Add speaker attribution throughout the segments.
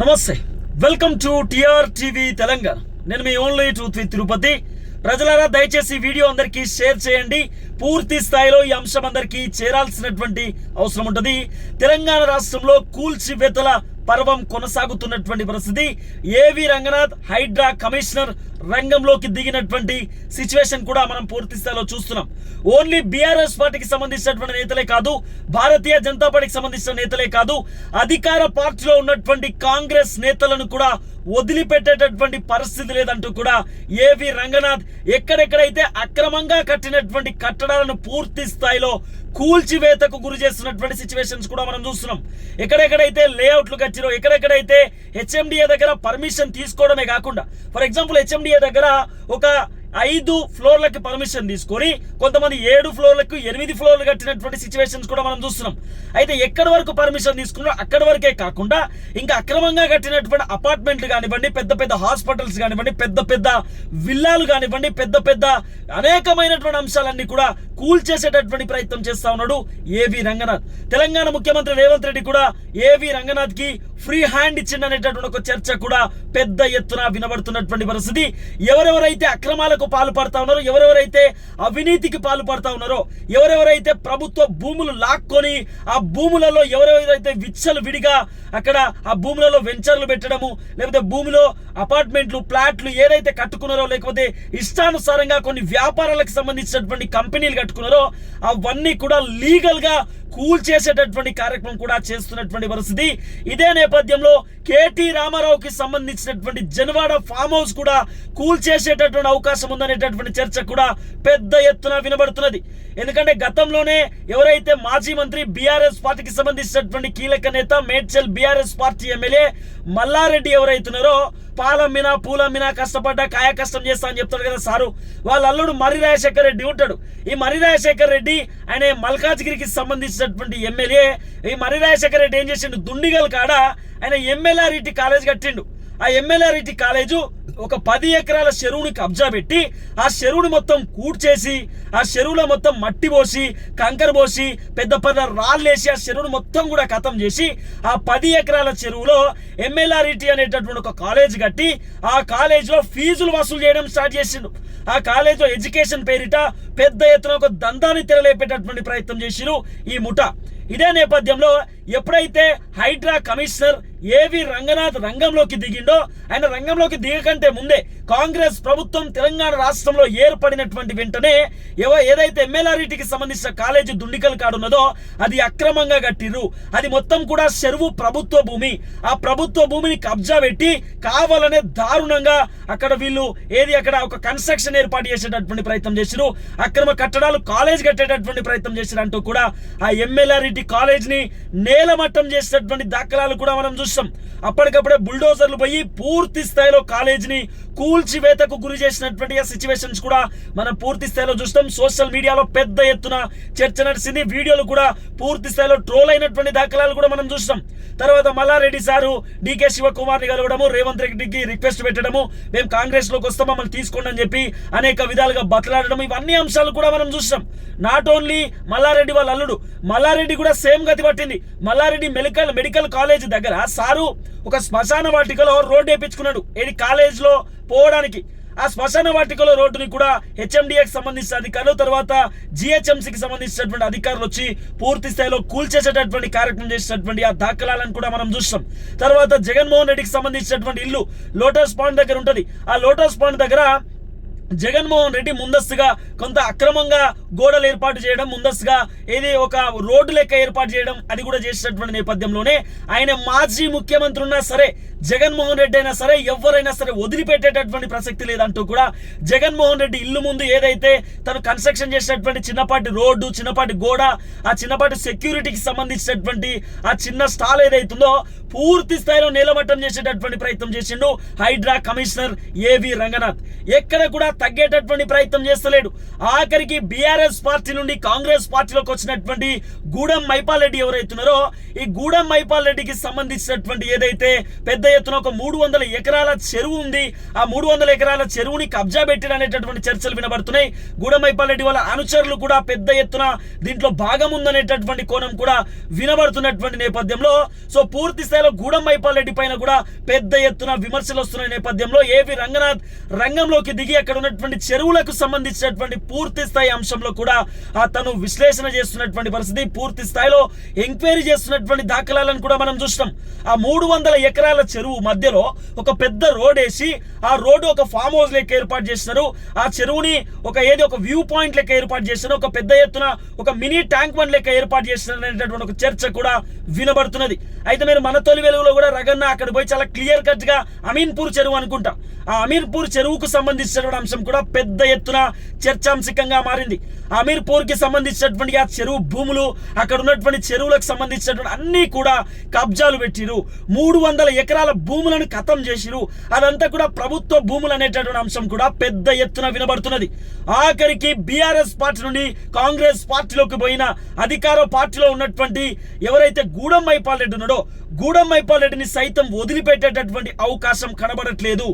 Speaker 1: నమస్తే. Welcome to TR TV Telangana. నేను మీ ఓన్లీ ట్రూత్ విత్ తిరుపతి. ప్రజలారా దయచేసి వీడియో అందరికీ షేర్ చేయండి. పూర్తి స్థాయిలో ఈ అంశం అందరికీ చేరాల్సినటువంటి అవసరం ఉంటుంది. తెలంగాణ రాష్ట్రంలో కూల్చివేతల పర్వం కొనసాగుతున్నటువంటి పరిస్థితి. ఏవి రంగనాథ్ హైడ్రా కమిషనర్ రంగంలోకి దిగినటువంటి సిచ్యువేషన్ కూడా మనం పూర్తి స్థాయిలో చూస్తున్నాం. ఓన్లీ బీఆర్ఎస్ పార్టీకి సంబంధించినటువంటి నేతలే కాదు భారతీయ జనతా పార్టీకి సంబంధించిన నేతలే కాదు అధికార పార్టీలో ఉన్నటువంటి కాంగ్రెస్ నేతలను కూడా వదిలిపెట్టేటటువంటి పరిస్థితి లేదంటూ కూడా ఏవి రంగనాథ్ ఎక్కడెక్కడైతే అక్రమంగా కట్టినటువంటి కట్టడాలను పూర్తి స్థాయిలో కూల్చివేతకు గురి చేస్తున్నటువంటి సిచ్యువేషన్స్ కూడా మనం చూస్తున్నాం. ఎక్కడెక్కడైతే లేఅవుట్లు కట్టిరో ఎక్కడెక్కడైతే హెచ్ఎండిఏ దగ్గర పర్మిషన్ తీసుకోవడమే కాకుండా ఫర్ ఎగ్జాంపుల్ హెచ్ఎండిఏ దగ్గర ఒక ఐదు ఫ్లోర్లకి పర్మిషన్ తీసుకొని కొంతమంది ఏడు ఫ్లోర్లకు ఎనిమిది ఫ్లోర్లు కట్టినటువంటి సిచ్యువేషన్స్ కూడా మనం చూస్తున్నాం. అయితే ఎక్కడి వరకు పర్మిషన్ తీసుకున్నారో అక్కడి వరకే కాకుండా ఇంకా అక్రమంగా కట్టినటువంటి అపార్ట్మెంట్లు కానివ్వండి పెద్ద పెద్ద హాస్పిటల్స్ కానివ్వండి పెద్ద పెద్ద విల్లాలు కానివ్వండి పెద్ద పెద్ద అనేకమైనటువంటి అంశాలన్నీ కూడా కూల్ చేసేటటువంటి ప్రయత్నం చేస్తా ఉన్నాడు ఏవి రంగనాథ్. తెలంగాణ ముఖ్యమంత్రి రేవంత్ రెడ్డి కూడా ఏవి రంగనాథ్కి ఫ్రీ హ్యాండ్ ఇచ్చిందనేటటువంటి ఒక చర్చ కూడా పెద్ద ఎత్తున వినబడుతున్నటువంటి పరిస్థితి. ఎవరెవరైతే అక్రమాలకు పాల్పడతా ఉన్నారో ఎవరెవరైతే అవినీతికి పాల్పడతా ఉన్నారో ఎవరెవరైతే ప్రభుత్వ భూములు లాక్కొని ఆ భూములలో ఎవరెవరైతే విచ్చలు విడిగా అక్కడ ఆ భూములలో వెంచర్లు పెట్టడము లేకపోతే భూమిలో అపార్ట్మెంట్లు ప్లాట్లు ఏదైతే కట్టుకున్నారో లేకపోతే ఇష్టానుసారంగా కొన్ని వ్యాపారాలకు సంబంధించినటువంటి కంపెనీలు పెట్టుకున్నారో అవన్నీ కూడా లీగల్గా కూల్ చేసేటటువంటి కార్యక్రమం కూడా చేస్తున్నటువంటి పరిస్థితి. ఇదే నేపథ్యంలో కేటీ రామారావుకి సంబంధించినటువంటి జనవాడ ఫామ్ హౌస్ కూడా కూల్ చేసేటటువంటి అవకాశం ఉందనేటటువంటి చర్చ కూడా పెద్ద ఎత్తున వినబడుతున్నది. ఎందుకంటే గతంలోనే ఎవరైతే మాజీ మంత్రి బీఆర్ఎస్ పార్టీకి సంబంధించినటువంటి కీలక నేత Medchal BRS party MLA Malla Reddy ఎవరైతున్నారో పాలమ్మినా పూలమ్మినా కష్టపడ్డా కాయ కష్టం చేస్తా అని చెప్తాడు కదా సారు. వాళ్ళ అల్లుడు మర్రి రాజశేఖర్ రెడ్డి ఉంటాడు. ఈ మర్రి రాజశేఖర్ రెడ్డి ఆయన మల్కాజ్గిరికి సంబంధించినటువంటి ఎమ్మెల్యే. ఈ మర్రి రాజశేఖర్ రెడ్డి ఏం చేసిండు? దుండిగల్ కాడ ఆయన ఎమ్మెల్యేఆర్ఈటి కాలేజ్ కట్టిండు. ఆ ఎమ్మెల్యేఆర్ఈటి కాలేజు ఒక పది ఎకరాల చెరువుని కబ్జా పెట్టి ఆ చెరువుని మొత్తం కూడ్చేసి ఆ చెరువులో మొత్తం మట్టి పోసి కంకర పోసి పెద్ద పెద్ద రాళ్ళేసి ఆ చెరువును మొత్తం కూడా ఖతం చేసి ఆ పది ఎకరాల చెరువులో ఎంఎల్ఆర్ఈటీ అనేటటువంటి ఒక కాలేజ్ కట్టి ఆ కాలేజీలో ఫీజులు వసూలు చేయడం స్టార్ట్ చేసిండు. ఆ కాలేజీలో ఎడ్యుకేషన్ పేరిట పెద్ద ఎత్తున ఒక దందాన్ని తెరలేపేటటువంటి ప్రయత్నం చేసిరు ఈ ముఠ. ఇదే నేపథ్యంలో ఎప్పుడైతే హైడ్రా కమిషనర్ ఏవి రంగనాథ్ రంగంలోకి దిగిండో ఆయన రంగంలోకి దిగకంటే ముందే కాంగ్రెస్ ప్రభుత్వం తెలంగాణ రాష్ట్రంలో ఏర్పడినటువంటి వెంటనే ఎవ ఏదైతే ఎమ్మెల్యారిటీకి సంబంధించిన కాలేజీ దుండికల్ కాడున్నదో అది అక్రమంగా కట్టిర్రు. అది మొత్తం కూడా చెరువు ప్రభుత్వ భూమి. ఆ ప్రభుత్వ భూమిని కబ్జా పెట్టి కావాలనే దారుణంగా అక్కడ వీళ్ళు ఏది అక్కడ ఒక కన్స్ట్రక్షన్ ఏర్పాటు చేసేటటువంటి ప్రయత్నం చేసిరు అక్రమ కట్టడాలు కాలేజ్ కట్టేటటువంటి ప్రయత్నం చేసిరు అంటూ కూడా ఆ ఎమ్మెల్యారిటీ కాలేజ్ని నేలమట్టం చేసేటటువంటి దాఖలాలు కూడా మనం చూస్తాం అప్పటికప్పుడే బుల్డోజర్లు పోయి పూర్తి స్థాయిలో కాలేజీని కూల్చివేతకు గురి చేసినటువంటి సిచ్యువేషన్స్ కూడా మనం పూర్తి స్థాయిలో చూస్తాం. సోషల్ మీడియాలో పెద్ద ఎత్తున చర్చ నడిచింది వీడియోలు కూడా పూర్తి స్థాయిలో ట్రోల్ అయినటువంటి దాఖలాలు కూడా మనం చూస్తాం. తర్వాత మల్లారెడ్డి సారు డికే శివకుమార్ని కలవడము రేవంత్ రెడ్డికి రిక్వెస్ట్ పెట్టడము మేము కాంగ్రెస్లోకి వస్తాం మమ్మల్ని తీసుకోండి అని చెప్పి అనేక విధాలుగా బతలాడడం ఇవన్నీ అంశాలు కూడా మనం చూస్తాం నాట్ ఓన్లీ మల్లారెడ్డి వాళ్ళ అల్లుడు మల్లారెడ్డి కూడా సేమ్ గతి పట్టింది. మల్లారెడ్డి మెడికల్ మెడికల్ కాలేజ్ దగ్గర సారు ఒక శ్మశాన వాటికలో రోడ్డు వేయించుకున్నాడు ఏది కాలేజ్లో పోవడానికి. ఆ శ్మశాన వాటికలో రోడ్డుని కూడా హెచ్ఎండిఏకి సంబంధించిన అధికారులు తర్వాత జిహెచ్ఎంసీకి సంబంధించినటువంటి అధికారులు వచ్చి పూర్తి స్థాయిలో కూల్చేసేటటువంటి కార్యక్రమం చేసినటువంటి ఆ దాఖలాలను కూడా మనం చూస్తాం తర్వాత జగన్మోహన్ రెడ్డికి సంబంధించినటువంటి ఇల్లు లోటస్ పాండ్ దగ్గర ఉంటుంది. ఆ లోటస్ పాండ్ దగ్గర జగన్మోహన్ రెడ్డి ముందస్తుగా కొంత అక్రమంగా గోడలు ఏర్పాటు చేయడం ముందస్తుగా ఏది ఒక రోడ్డు లెక్క ఏర్పాటు చేయడం అది కూడా చేసినటువంటి నేపథ్యంలోనే ఆయన మాజీ ముఖ్యమంత్రి ఉన్నా సరే జగన్మోహన్ రెడ్డి అయినా సరే ఎవరైనా సరే వదిలిపెట్టేటటువంటి ప్రసక్తి లేదంటూ కూడా జగన్మోహన్ రెడ్డి ఇల్లు ముందు ఏదైతే తను కన్స్ట్రక్షన్ చేసినటువంటి చిన్నపాటి రోడ్డు చిన్నపాటి గోడ ఆ చిన్నపాటి సెక్యూరిటీకి సంబంధించినటువంటి ఆ చిన్న స్టాల్ ఏదైతుందో పూర్తి స్థాయిలో నిలమట్టం చేసేటటువంటి ప్రయత్నం చేసిండు హైడ్రా కమిషనర్ ఏవి రంగనాథ్. ఎక్కడ కూడా తగ్గేటటువంటి ప్రయత్నం చేస్తలేడు. ఆఖరికి బీఆర్ఎస్ పార్టీ నుండి కాంగ్రెస్ పార్టీలోకి వచ్చినటువంటి గూడెం మైపాల్ రెడ్డి ఎవరైతున్నారో ఈ గూడెం మైపాల్ రెడ్డికి సంబంధించినటువంటి ఏదైతే పెద్ద ఎత్తున ఒక మూడు వందల ఎకరాల చెరువు ఉంది. ఆ మూడు వందల ఎకరాల చెరువుని కబ్జా పెట్టిన అనేటటువంటి చర్చలు వినబడుతున్నాయి. గూడమైపాలరెడ్డి వాళ్ళ అనుచరులు కూడా పెద్ద ఎత్తున దీంట్లో భాగం ఉందనేటటువంటి కోణం కూడా వినబడుతున్నటువంటి నేపథ్యంలో సో పూర్తి స్థాయిలో గూడమైపాలరెడ్డి పైన కూడా పెద్ద ఎత్తున విమర్శలు వస్తున్న నేపథ్యంలో. ఏవి రంగనాథ్ రంగంలోకి దిగి అక్కడ ఉన్నటువంటి చెరువులకు సంబంధించినటువంటి పూర్తి స్థాయి అంశంలో కూడా తను విశ్లేషణ చేస్తున్నటువంటి పరిస్థితి పూర్తి స్థాయిలో ఎంక్వైరీ చేస్తున్నటువంటి దాఖలాలను కూడా మనం చూసినాం. ఆ మూడు వందల ఎకరాల చెరువు మధ్యలో ఒక పెద్ద రోడ్ వేసి ఆ రోడ్డు ఒక ఫామ్ హౌస్ లెక్క ఏర్పాటు చేసినారు ఆ చెరువుని ఒక ఏది ఒక వ్యూ పాయింట్ లెక్క ఏర్పాటు చేసినారు ఒక పెద్ద ఎత్తున ఒక మినీ ట్యాంక్ బండ్ లెక్క ఏర్పాటు చేసినారు అనేటటువంటి ఒక చర్చ కూడా వినబడుతున్నది. అయితే మీరు మన తొలి వెలుగులో కూడా రగన్న అక్కడ పోయి చాలా క్లియర్ కట్గా అమీన్పూర్ చెరువు అనుకుంటా. ఆ అమీన్పూర్ చెరువుకు సంబంధించినటువంటి అంశం కూడా పెద్ద ఎత్తున చర్చాంశకంగా మారింది. అమీర్పూర్కి కి సంబంధించినటువంటి ఆ చెరువు భూములు అక్కడ ఉన్నటువంటి చెరువులకు సంబంధించినటువంటి అన్ని కూడా కబ్జాలు పెట్టిరు. మూడు వందల ఎకరాల భూములను ఖతం చేసిరు. అదంతా కూడా ప్రభుత్వ భూములు అనేటటువంటి అంశం కూడా పెద్ద ఎత్తున వినబడుతున్నది. ఆఖరికి బీఆర్ఎస్ పార్టీ నుండి కాంగ్రెస్ పార్టీలోకి పోయిన అధికార పార్టీలో ఉన్నటువంటి ఎవరైతే గూడెం మైపాల్ రెడ్డి ఉన్నాడో గూడెం మైపాల్ రెడ్డిని సైతం వదిలిపెట్టేటటువంటి అవకాశం కనబడట్లేదు.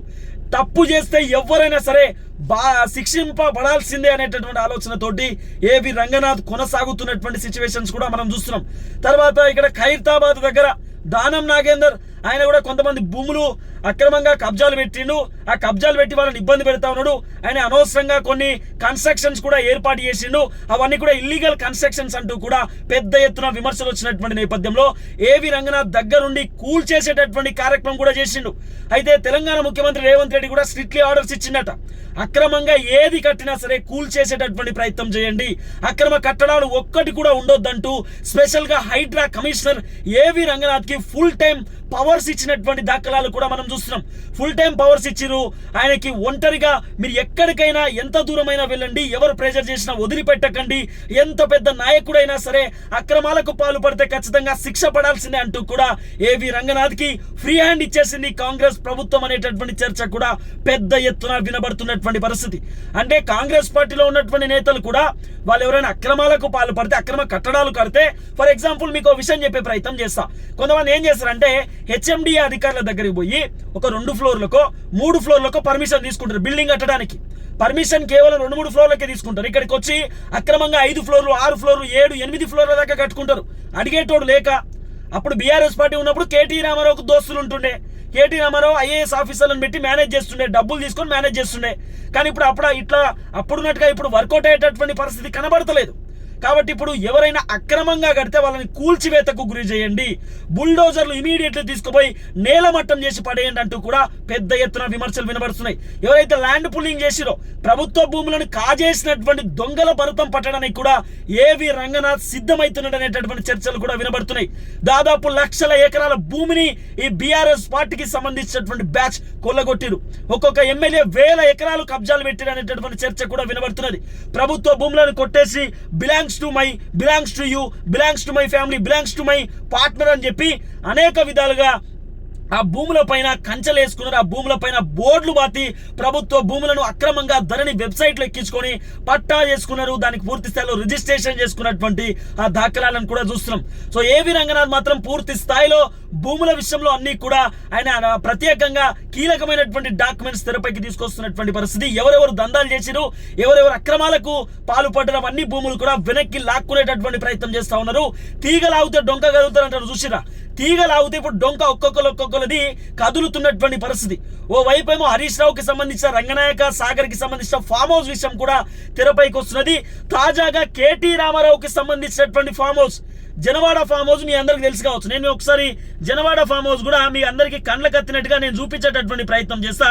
Speaker 1: తప్పు చేస్తే ఎవరైనా సరే బా శిక్షింపబడాల్సిందే అనేటటువంటి ఆలోచనతోటి ఏవి రంగనాథ్ కొనసాగుతున్నటువంటి సిచ్యువేషన్స్ కూడా మనం చూస్తున్నాం. తర్వాత ఇక్కడ ఖైరతాబాద్ దగ్గర దానం నాగేందర్ ఆయన కూడా కొంతమంది భూములు అక్రమంగా కబ్జాలు పెట్టిండు. ఆ కబ్జాలు పెట్టి వాళ్ళని ఇబ్బంది పెడతా ఉన్నాడు. ఆయన అనవసరంగా కొన్ని కన్స్ట్రక్షన్స్ కూడా ఏర్పాటు చేసిండు. అవన్నీ కూడా ఇల్లీగల్ కన్స్ట్రక్షన్స్ అంటూ కూడా పెద్ద ఎత్తున విమర్శలు వచ్చినటువంటి నేపథ్యంలో ఏవి రంగనాథ్ దగ్గరుండి కూల్ చేసేటటువంటి కార్యక్రమం కూడా చేసిండు. అయితే తెలంగాణ ముఖ్యమంత్రి రేవంత్ రెడ్డి కూడా స్ట్రిక్ట్లీ ఆర్డర్స్ ఇచ్చిండట. అక్రమంగా ఏది కట్టినా సరే కూల్ చేసేటటువంటి ప్రయత్నం చేయండి. అక్రమ కట్టడాలు ఒక్కటి కూడా ఉండొద్దంటూ స్పెషల్గా హైడ్రా కమిషనర్ ఏవి రంగనాథ్కి ఫుల్ టైం పవర్స్ ఇచ్చినటువంటి దాఖలాలు కూడా మనం చూస్తున్నాం. ఫుల్ టైం పవర్స్ ఇచ్చిరు ఆయనకి ఒంటరిగా మీరు ఎక్కడికైనా ఎంత దూరమైనా వెళ్ళండి. ఎవరు ప్రెజర్ చేసినా వదిలిపెట్టకండి. ఎంత పెద్ద నాయకుడైనా సరే అక్రమాలకు పాలు పడితే ఖచ్చితంగా శిక్ష పడాల్సిందే అంటూ కూడా ఏవి రంగనాథ్కి ఫ్రీ హ్యాండ్ ఇచ్చేసింది కాంగ్రెస్ ప్రభుత్వం అనేటటువంటి చర్చ కూడా పెద్ద ఎత్తున వినబడుతున్నటువంటి పరిస్థితి. అంటే కాంగ్రెస్ పార్టీలో ఉన్నటువంటి నేతలు కూడా వాళ్ళు ఎవరైనా అక్రమాలకు పాల్పడితే అక్రమ కట్టడాలు కడితే ఫర్ ఎగ్జాంపుల్ మీకు విషయం చెప్పే ప్రయత్నం చేస్తా. కొంతమంది ఏం చేస్తారంటే హెచ్ఎండిఏ అధికారుల దగ్గరికి పోయి ఒక రెండు ఫ్లోర్లకో మూడు ఫ్లోర్లకో పర్మిషన్ తీసుకుంటారు బిల్డింగ్ కట్టడానికి. పర్మిషన్ కేవలం రెండు మూడు ఫ్లోర్లకే తీసుకుంటారు. ఇక్కడికి వచ్చి అక్రమంగా ఐదు ఫ్లోర్లు ఆరు ఫ్లోర్లు ఏడు ఎనిమిది ఫ్లోర్ల దాకా కట్టుకుంటారు. అడిగేటోడు లేక. అప్పుడు బీఆర్ఎస్ పార్టీ ఉన్నప్పుడు కేటీ రామారావుకు దోస్తులు ఉంటుండే. కేటీ రామారావు ఐఏఎస్ ఆఫీసర్లను పెట్టి మేనేజ్ చేస్తుండే డబ్బులు తీసుకొని మేనేజ్ చేస్తుండే. కానీ ఇప్పుడు అప్పుడు ఇట్లా అప్పుడున్నట్టుగా ఇప్పుడు వర్కౌట్ అయ్యేటటువంటి పరిస్థితి కనబడతలేదు. కాబట్టి ఇప్పుడు ఎవరైనా అక్రమంగా కడితే వాళ్ళని కూల్చివేతకు గురి చేయండి. బుల్డోజర్లు ఇమీడియట్లీ తీసుకుపోయి నేలమట్టం చేసి పడేయండి అంటూ కూడా పెద్ద ఎత్తున విమర్శలు వినబడుతున్నాయి. ఎవరైతే ల్యాండ్ పుల్లింగ్ చేసిరో ప్రభుత్వ భూములను కాజేసినటువంటి దొంగల భరతం పట్టడానికి కూడా ఏవి రంగనాథ్ సిద్ధమవుతున్నాడు అనేటటువంటి చర్చలు కూడా వినబడుతున్నాయి. దాదాపు లక్షల ఎకరాల భూమిని ఈ బీఆర్ఎస్ పార్టీకి సంబంధించినటువంటి బ్యాచ్ కొల్లగొట్టిరు. ఒక్కొక్క ఎమ్మెల్యే వేల ఎకరాలు కబ్జాలు పెట్టిరు అనేటటువంటి చర్చ కూడా వినబడుతున్నది. ప్రభుత్వ భూములను కొట్టేసి belong belongs to my belongs to you belongs to my family belongs to my partner అని చెప్పి అనేక విధాలుగా ఆ భూముల పైన కంచెలు వేసుకున్నారు ఆ భూముల పైన బోర్డులు బాతి ప్రభుత్వ భూములను అక్రమంగా ధరని వెబ్సైట్లో ఎక్కించుకొని పట్టా చేసుకున్నారు. దానికి పూర్తి స్థాయిలో రిజిస్ట్రేషన్ చేసుకున్నటువంటి ఆ దాఖలాలను కూడా చూస్తున్నాం. సో ఏవి రంగనాథ్ మాత్రం పూర్తి స్థాయిలో భూముల విషయంలో అన్ని కూడా ఆయన ప్రత్యేకంగా కీలకమైనటువంటి డాక్యుమెంట్స్ తెరపైకి తీసుకొస్తున్నటువంటి పరిస్థితి. ఎవరెవరు దందాలు చేసిరు ఎవరెవరు అక్రమాలకు పాల్పడడం అన్ని భూములు కూడా వెనక్కి లాక్కునేటటువంటి ప్రయత్నం చేస్తా ఉన్నారు. తీగలాగితే డొంక కలుగుతారు అంటారు చూసిరా తీగ లాగితే ఇప్పుడు డొంక ఒక్కొక్కరు ఒక్కొక్కరిది కదులుతున్నటువంటి పరిస్థితి. ఓ వైపు ఏమో హరీష్ రావుకి సంబంధించిన రంగనాయక సాగర్కి సంబంధించిన ఫామ్ హౌస్ విషయం కూడా తెరపైకి వస్తున్నది. తాజాగా కేటీ రామారావుకి సంబంధించినటువంటి farm house Janwada farm house మీ అందరికి తెలిసి కావచ్చు. నేను ఒకసారి జనవాడ ఫామ్ హౌస్ కూడా మీ అందరికీ కండ్ల కత్తినట్టుగా నేను చూపించేటటువంటి ప్రయత్నం చేస్తా.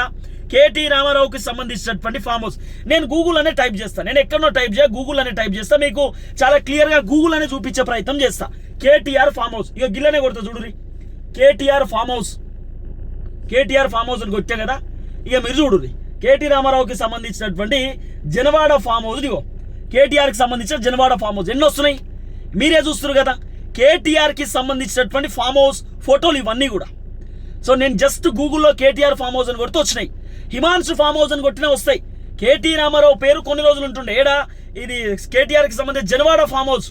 Speaker 1: కేటీ రామారావుకి సంబంధించినటువంటి ఫామ్ హౌస్ నేను గూగుల్ అనే టైప్ చేస్తాను నేను ఎక్కడో టైప్ చేయ గూగుల్ అనే టైప్ చేస్తా. మీకు చాలా క్లియర్గా గూగుల్ అనే చూపించే ప్రయత్నం చేస్తా. కేటీఆర్ ఫామ్ హౌస్ ఇక గిల్లనే కొడతా చూడురి KTR farm house KTR farm house అని కొట్టాం కదా? ఇక మీరు చూడుర్రి కేటీ రామారావుకి సంబంధించినటువంటి జనవాడ ఫామ్ హౌస్ ఇదిగో. కేటీఆర్కి సంబంధించిన జనవాడ ఫామ్ హౌస్ ఎన్ని వస్తున్నాయి? మీరే చూస్తున్నారు కదా. కేటీఆర్కి సంబంధించినటువంటి ఫామ్ హౌస్ ఫోటోలు ఇవన్నీ కూడా. సో నేను జస్ట్ గూగుల్లో కేటీఆర్ ఫామ్ హౌస్ అని కొడితే వచ్చినాయి. హిమాంశు ఫామ్ హౌస్ అని కొట్టినా వస్తాయి. కేటీ రామారావు పేరు కొన్ని రోజులు ఉంటుండే. ఏడా? ఇది కేటీఆర్కి సంబంధించిన జనవాడ ఫామ్ హౌస్.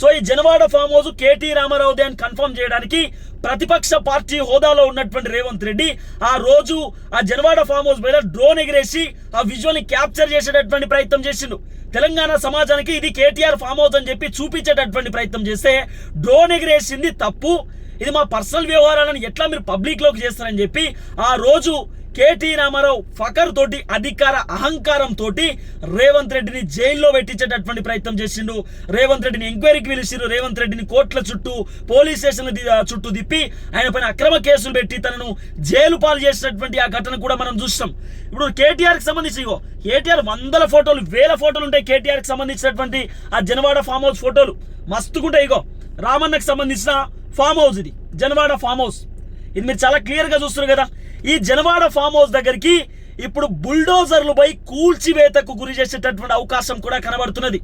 Speaker 1: సో ఈ జనవాడ ఫామ్ హౌస్ కేటీ రామారావుదే అని కన్ఫర్మ్ చేయడానికి ప్రతిపక్ష పార్టీ హోదాలో ఉన్నటువంటి రేవంత్ రెడ్డి ఆ రోజు ఆ జనవాడ ఫామ్ హౌస్ మీద డ్రోన్ ఎగిరేసి ఆ విజువల్ని క్యాప్చర్ చేసేటటువంటి ప్రయత్నం చేసిండు. తెలంగాణ సమాజానికి ఇది కేటీఆర్ ఫామ్ హౌస్ అని చెప్పి చూపించేటటువంటి ప్రయత్నం చేస్తే డ్రోన్ ఎగిరేసింది తప్పు. ఇది మా పర్సనల్ వ్యవహారాలను ఎట్లా మీరు పబ్లిక్లోకి చేస్తారని చెప్పి ఆ రోజు కేటీ రామారావు ఫకర్ తోటి అధికార అహంకారం తోటి రేవంత్ రెడ్డిని జైల్లో పెట్టించేటటువంటి ప్రయత్నం చేసిండు. రేవంత్ రెడ్డిని ఎంక్వైరీకి పిలిచిండు. రేవంత్ రెడ్డిని కోర్టుల చుట్టూ పోలీస్ స్టేషన్ల చుట్టూ తిప్పి ఆయన పైన అక్రమ కేసులు పెట్టి తనను జైలు పాలు చేసినటువంటి ఆ ఘటన కూడా మనం చూస్తాం. ఇప్పుడు కేటీఆర్కి సంబంధించి ఇగో కేటీఆర్ వందల ఫోటోలు వేల ఫోటోలు ఉంటాయి కేటీఆర్కి సంబంధించినటువంటి ఆ జనవాడ ఫామ్ హౌస్ ఫోటోలు. మస్తుకుంటాయి ఇగో. రామన్నకు సంబంధించిన ఫామ్ హౌస్ ఇది జనవాడ ఫామ్ హౌస్. ఇది మీరు చాలా క్లియర్గా చూస్తున్నారు కదా. ఈ జనవాడ ఫామ్ హౌస్ దగ్గరికి ఇప్పుడు బుల్డోజర్లు పై కూల్చివేతకు గురి చేసేటటువంటి అవకాశం కూడా కనబడుతున్నది.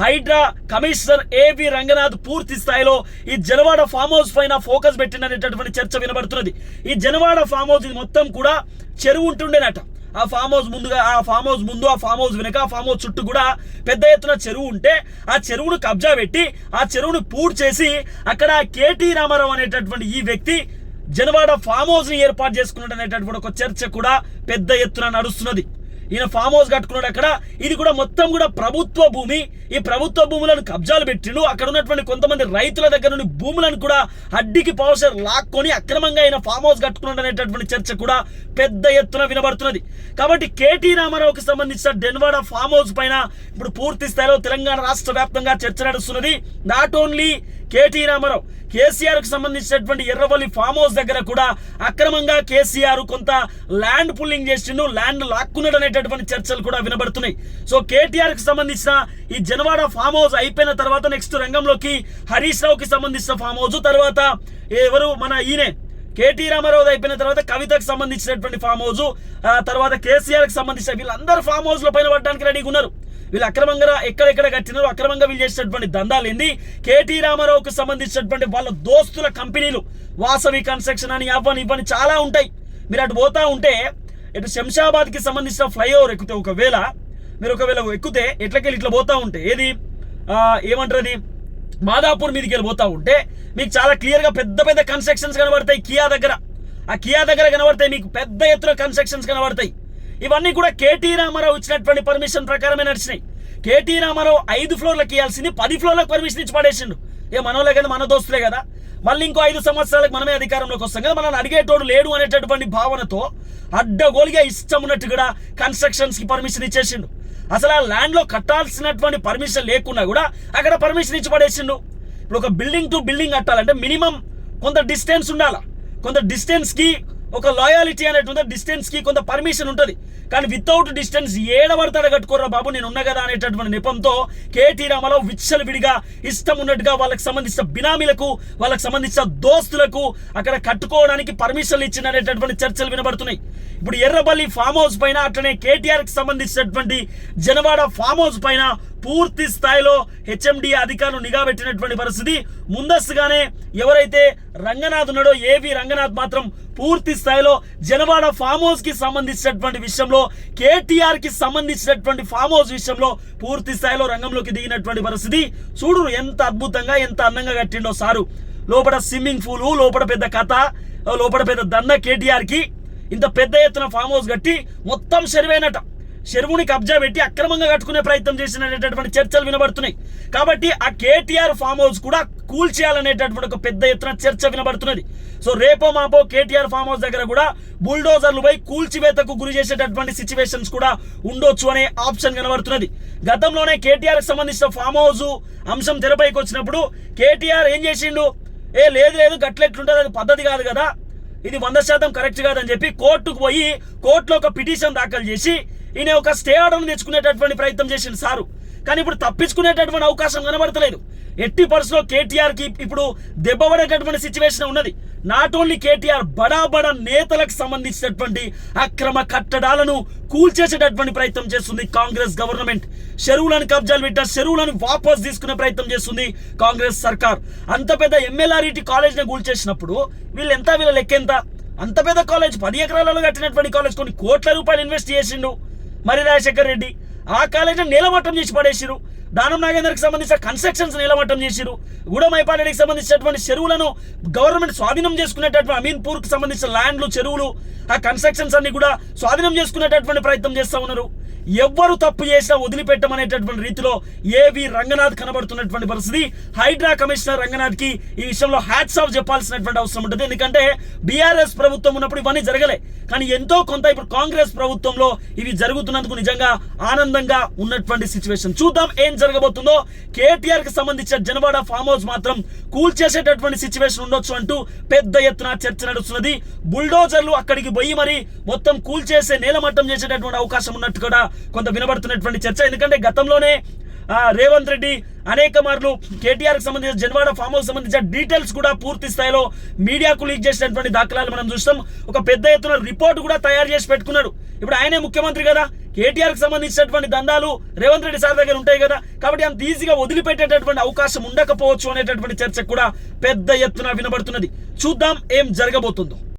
Speaker 1: హైడ్రా కమిషనర్ ఏవి రంగనాథ్ పూర్తి స్థాయిలో ఈ జనవాడ ఫామ్ హౌస్ పైన ఫోకస్ పెట్టినటువంటి చర్చ వినబడుతున్నది. ఈ జనవాడ ఫామ్ హౌస్ ఇది మొత్తం కూడా చెరువు ఉంటుండేనట. ఆ ఫామ్ హౌస్ ముందుగా ఆ ఫామ్ హౌస్ ముందు ఆ ఫామ్ హౌస్ వెనుక ఆ ఫామ్ హౌస్ చుట్టూ కూడా పెద్ద ఎత్తున చెరువు ఉంటే ఆ చెరువును కబ్జా పెట్టి ఆ చెరువును పూర్తి చేసి అక్కడ కేటీ రామారావు అనేటటువంటి ఈ వ్యక్తి జనవాడ ఫామ్ హౌస్ని ఏర్పాటు చేసుకున్నాడు అనేటటువంటి ఒక చర్చ కూడా పెద్ద ఎత్తున నడుస్తున్నది. ఈయన ఫామ్ హౌస్ కట్టుకున్నాడు అక్కడ. ఇది కూడా మొత్తం కూడా ప్రభుత్వ భూమి. ఈ ప్రభుత్వ భూములను కబ్జాలు పెట్టిండు. అక్కడ ఉన్నటువంటి కొంతమంది రైతుల దగ్గర నుండి భూములను కూడా అడ్డికి పవసర్ లాక్కొని అక్రమంగా ఆయన ఫామ్ హౌస్ కట్టుకున్నాడు అనేటటువంటి చర్చ కూడా పెద్ద ఎత్తున వినబడుతున్నది. కాబట్టి కేటీ రామారావుకి సంబంధించిన డెన్వాడ ఫామ్ హౌస్ పైన ఇప్పుడు పూర్తి స్థాయిలో తెలంగాణ రాష్ట్ర వ్యాప్తంగా చర్చ నడుస్తున్నది. నాట్ ఓన్లీ కేటీ రామారావు కేసీఆర్కు సంబంధించినటువంటి ఎర్రవల్లి ఫామ్ హౌస్ దగ్గర కూడా అక్రమంగా కేసీఆర్ కొంత ల్యాండ్ పుల్లింగ్ చేసిండు ల్యాండ్ లాక్కున్నాడు అనేటటువంటి చర్చలు కూడా వినబడుతున్నాయి. సో కేటీఆర్కు సంబంధించిన ఈ జనవాడ ఫామ్ హౌస్ అయిపోయిన తర్వాత నెక్స్ట్ రంగంలోకి హరీష్ రావుకి సంబంధించిన ఫామ్ హౌస్ తర్వాత ఎవరు మన ఈయనే కేటీ రామారావు అయిపోయిన తర్వాత కవితకు సంబంధించినటువంటి ఫామ్ హౌస్ ఆ తర్వాత కేసీఆర్కి సంబంధించిన వీళ్ళందరూ ఫామ్ హౌస్లో పైన పడడానికి రెడీగా ఉన్నారు. వీళ్ళు అక్రమంగా ఎక్కడెక్కడ కట్టినారు అక్రమంగా వీళ్ళు చేసినటువంటి దందాలు ఏంది? కేటీ రామారావుకు సంబంధించినటువంటి వాళ్ళ దోస్తుల కంపెనీలు వాసవి కన్స్ట్రక్షన్ అని అవని ఇవ్వని చాలా ఉంటాయి. మీరు అటు పోతా ఉంటే ఇటు శంషాబాద్కి సంబంధించిన ఫ్లైఓవర్ ఎక్కితే ఒకవేళ మీరు ఒకవేళ ఎక్కితే ఎట్లకెళ్ళి ఇట్లా పోతా ఉంటే ఏది? ఏమంటారు అది మాదాపూర్ మీదకి వెళ్ళి పోతా ఉంటే మీకు చాలా క్లియర్గా పెద్ద పెద్ద కన్స్ట్రక్షన్స్ కనబడతాయి కియా దగ్గర. ఆ కియా దగ్గర కనబడతాయి మీకు పెద్ద ఎత్తున కన్స్ట్రక్షన్స్ కనబడతాయి. ఇవన్నీ కూడా కేటీ రామారావు ఇచ్చినటువంటి పర్మిషన్ ప్రకారమే నడిచినాయి. కేటీ రామారావు ఐదు ఫ్లోర్లకు ఇవ్వాల్సింది పది ఫ్లోర్లకు పర్మిషన్ ఇచ్చి పడేసిండు. ఏ మనోలే కదా మన దోస్తులే కదా. మళ్ళీ ఇంకో ఐదు సంవత్సరాలకు మనమే అధికారంలోకి వస్తాం కదా. మనల్ని అడిగేటోడు లేడు అనేటటువంటి భావనతో అడ్డగోలుగా ఇష్టం ఉన్నట్టు కూడా కన్స్ట్రక్షన్స్కి పర్మిషన్ ఇచ్చేసిండు. అసలు ఆ ల్యాండ్లో కట్టాల్సినటువంటి పర్మిషన్ లేకున్నా కూడా అక్కడ పర్మిషన్ ఇచ్చి పడేసిండు. ఇప్పుడు ఒక బిల్డింగ్ టు బిల్డింగ్ కట్టాలంటే మినిమం కొంత డిస్టెన్స్ ఉండాలి? కొంత డిస్టెన్స్కి ఒక లాయాలిటీ అనేటువంటి డిస్టెన్స్కి కొంత పర్మిషన్ ఉంటుంది. కానీ వితౌట్ డిస్టెన్స్ ఏడబడతాడు కట్టుకోరా బాబు నేను ఉన్నా కదా అనేటటువంటి నెపంతో కేటీ రామారావు విచ్చలు విడిగా ఇష్టం ఉన్నట్టుగా వాళ్ళకి సంబంధించిన బినామీలకు వాళ్ళకి సంబంధించిన దోస్తులకు అక్కడ కట్టుకోవడానికి పర్మిషన్లు ఇచ్చిన అనేటటువంటి చర్చలు వినబడుతున్నాయి. ఇప్పుడు ఎర్రబల్లి ఫామ్ హౌస్ పైన అట్లనే కేటీఆర్కి సంబంధించినటువంటి జనవాడ ఫామ్ హౌస్ పైన పూర్తి స్థాయిలో హెచ్ఎండి అధికారులు నిఘా పెట్టినటువంటి పరిస్థితి. ముందస్తుగానే ఎవరైతే రంగనాథ్ ఉన్నాడో ఏవి రంగనాథ్ మాత్రం పూర్తి స్థాయిలో జనవాడ ఫామ్ హౌస్కి సంబంధించినటువంటి విషయంలో కేటీఆర్కి సంబంధించినటువంటి ఫామ్ హౌస్ విషయంలో పూర్తి స్థాయిలో రంగంలోకి దిగినటువంటి పరిస్థితి. చూడు ఎంత అద్భుతంగా ఎంత అందంగా కట్టిండో సారు. లోపల స్విమ్మింగ్ పూల్ లోపల పెద్ద కథ లోపల పెద్ద దండ కేటీఆర్కి ఇంత పెద్ద ఎత్తున ఫామ్ హౌస్ కట్టి మొత్తం సరివైనట చెరువుని కబ్జా పెట్టి అక్రమంగా కట్టుకునే ప్రయత్నం చేసినటువంటి చర్చలు వినబడుతున్నాయి. కాబట్టి ఆ కేటీఆర్ ఫామ్ హౌస్ కూడా కూల్చేయాలనేటటువంటి ఒక పెద్ద ఎత్తున చర్చ వినబడుతున్నది. సో రేపో మాపో కేటీఆర్ ఫామ్ హౌస్ దగ్గర కూడా బుల్డోజర్లు పోయి కూల్చివేతకు గురి చేసేటటువంటి సిచ్యువేషన్స్ కూడా ఉండొచ్చు అనే ఆప్షన్ కనబడుతున్నది గతంలోనే కేటీఆర్కి సంబంధించిన ఫామ్ హౌస్ అంశం తెరపైకి వచ్చినప్పుడు కేటీఆర్ ఏం చేసిండు? ఏ లేదు లేదు గట్లెట్లుంటుంది అది పద్ధతి కాదు కదా. ఇది వంద శాతం కరెక్ట్ కాదని చెప్పి కోర్టుకు పోయి కోర్టులో ఒక పిటిషన్ దాఖలు చేసి ఈయన ఒక స్టే ఆర్డర్ని తెచ్చుకునేటటువంటి ప్రయత్నం చేసిండు సారు. కానీ ఇప్పుడు తప్పించుకునేటటువంటి అవకాశం కనబడతలేదు. ఎట్టి పరిస్థితిలో కేటీఆర్కి ఇప్పుడు ఇప్పుడు దెబ్బపడేటటువంటి సిచ్యువేషన్ ఉన్నది. నాట్ ఓన్లీ కేటీఆర్ బడా బడా నేతలకు సంబంధించినటువంటి అక్రమ కట్టడాలను కూల్చేసేటటువంటి ప్రయత్నం చేస్తుంది కాంగ్రెస్ గవర్నమెంట్. చెరువులను కబ్జాలు పెట్టా చెరువులను వాపస్ తీసుకునే ప్రయత్నం చేస్తుంది కాంగ్రెస్ సర్కార్. అంత పెద్ద ఎంఎల్ఆర్ఈటి కాలేజ్ని కూల్చేసినప్పుడు వీళ్ళు ఎంత వీళ్ళ లెక్క ఎంత అంత పెద్ద కాలేజ్ పది ఎకరాలలో కట్టినటువంటి కాలేజ్ కొన్ని కోట్ల రూపాయలు ఇన్వెస్ట్ చేసిండు. మరి రాజశేఖర్ రెడ్డి ఆ కాలేజీని నీలమట్టం చేసి పడేసిరు దానం నాగేందర్కి సంబంధించిన కన్స్ట్రక్షన్స్ నీలమట్టం చేసిరు గూడమైపాలెడికి సంబంధించినటువంటి చెరువులను గవర్నమెంట్ స్వాధీనం చేసుకునేటటువంటి అమీన్పూర్కి సంబంధించిన ల్యాండ్లు చెరువులు ఆ కన్స్ట్రక్షన్స్ అన్ని కూడా స్వాధీనం చేసుకునేటటువంటి ప్రయత్నం చేస్తా ఉన్నారు. ఎవ్వరు తప్పు చేసినా వదిలిపెట్టమనేటటువంటి రీతిలో ఏవి రంగనాథ్ కనబడుతున్నటువంటి పరిస్థితి. హైడ్రా కమిషనర్ రంగనాథ్కి ఈ విషయంలో హ్యాట్స్ ఆఫ్ చెప్పాల్సినటువంటి అవసరం ఉంటుంది. ఎందుకంటే బీఆర్ఎస్ ప్రభుత్వం ఉన్నప్పుడు ఇవన్నీ జరగలే. కానీ ఎంతో కొంత ఇప్పుడు కాంగ్రెస్ ప్రభుత్వంలో ఇవి జరుగుతున్నందుకు నిజంగా ఆనందంగా ఉన్నటువంటి సిచ్యువేషన్ చూద్దాం ఏం జరగబోతుందో. కేటీఆర్కి సంబంధించిన జనవాడ ఫామ్ హౌస్ మాత్రం కూల్ చేసేటటువంటి సిచ్యువేషన్ ఉండొచ్చు అంటూ పెద్ద ఎత్తున చర్చ నడుస్తున్నది. బుల్డోజర్లు అక్కడికి పోయి మరి మొత్తం కూల్ చేసే నేలమట్టం చేసేటటువంటి అవకాశం ఉన్నట్టు కూడా కొంత వినబడుతున్నటువంటి చర్చ. ఎందుకంటే గతంలోనే రేవంత్ రెడ్డి అనేక మార్లు కేటీఆర్కి సంబంధించిన జన్వాడ ఫామ్ హౌస్ సంబంధించిన డీటెయిల్స్ కూడా పూర్తి స్థాయిలో మీడియాకు లీక్ చేసినటువంటి దాఖలాలు మనం చూస్తాం. ఒక పెద్ద ఎత్తున రిపోర్ట్ కూడా తయారు చేసి పెట్టుకున్నాడు. ఇప్పుడు ఆయనే ముఖ్యమంత్రి కదా. కేటీఆర్కి సంబంధించినటువంటి దందాలు రేవంత్ రెడ్డి సార్ దగ్గర ఉంటాయి కదా. కాబట్టి అంత ఈజీగా వదిలిపెట్టేటటువంటి అవకాశం ఉండకపోవచ్చు అనేటటువంటి చర్చ కూడా పెద్ద ఎత్తున వినబడుతున్నది. చూద్దాం ఏం జరగబోతుందో.